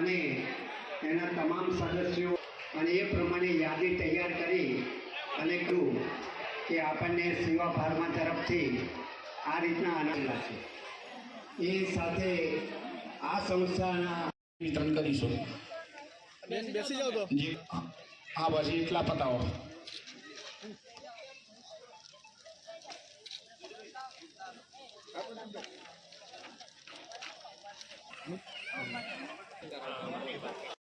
અને એના તમામ સદસ્યો અને એ પ્રમાણે યાદી તૈયાર કરી અને કહ્યું કે આપણને સેવા ભારમા તરફથી આ રીતના આનંદ લાગશે. એ સાથે આ સંસ્થાના વિતરણ કરીશું. બેસી જાવ તો. હા બસ એટલા પતાવો. Thank you. 何だ?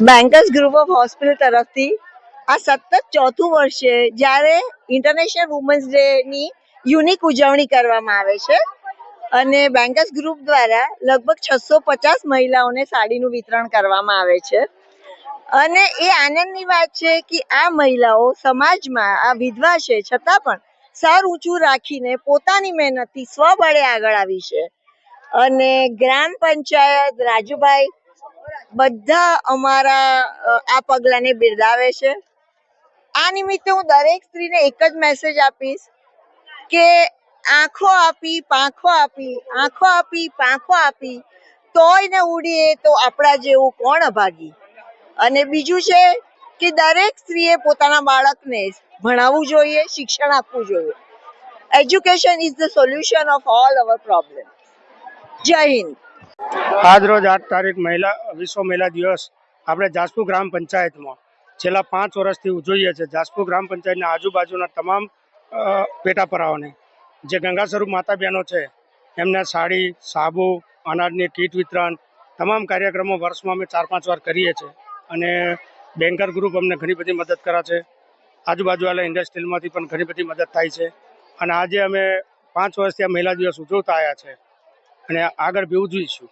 Bankers group of hospital તરફથી આ સતત ચોથું વર્ષ છે જ્યારે ઇન્ટરનેશનલ વુમન્સ ડે ની યુનિક ઉજવણી કરવામાં આવે છે અને બેન્કર્સ ગ્રુપ દ્વારા લગભગ છસો પચાસ મહિલાઓને સાડીનું વિતરણ કરવામાં આવે છે. અને એ આનંદની વાત છે કે આ મહિલાઓ સમાજમાં આ વિધવા છે, છતાં પણ સર ઊંચું રાખીને પોતાની મહેનતથી સ્વબળે આગળ આવી છે. અને ગ્રામ પંચાયત રાજુભાઈ બધા અમારા આ પગલાને બિરદાવે છે. આ નિમિત્તે હું દરેક સ્ત્રીને એક જ મેસેજ આપીશ કે આંખો આપી, પાંખો આપી, આંખો આપી, પાંખો આપી, તોય ને ઉડીએ તો આપણા જેવું કોણ અભાગી? અને બીજું છે કે દરેક સ્ત્રીએ પોતાના બાળકને ભણાવવું જોઈએ, શિક્ષણ આપવું જોઈએ. Education is the solution of all our problem Jai Hind. આજ રોજ આઠ તારીખ મહિલા, વિશ્વ મહિલા દિવસ આપણે જાસપુર ગ્રામ પંચાયતમાં છેલ્લા પાંચ વર્ષથી ઉજવીએ છીએ. જાસપુર ગ્રામ પંચાયતના આજુબાજુના તમામ પેટા પરાઓને જે ગંગા સ્વરૂપ માતા બહેનો છે, એમને સાડી, સાબુ, અનાજની કીટ વિતરણ, તમામ કાર્યક્રમો વર્ષમાં અમે ચાર પાંચ વાર કરીએ છીએ. અને બેન્કર ગ્રુપ અમને ઘણી બધી મદદ કરે છે. આજુબાજુવાળા ઇન્ડસ્ટ્રીમાંથી પણ ઘણી બધી મદદ થાય છે. અને આજે અમે પાંચ વર્ષથી આ મહિલા દિવસ ઉજવતા આવ્યા છે. અને આગળ બી ઉજવીશું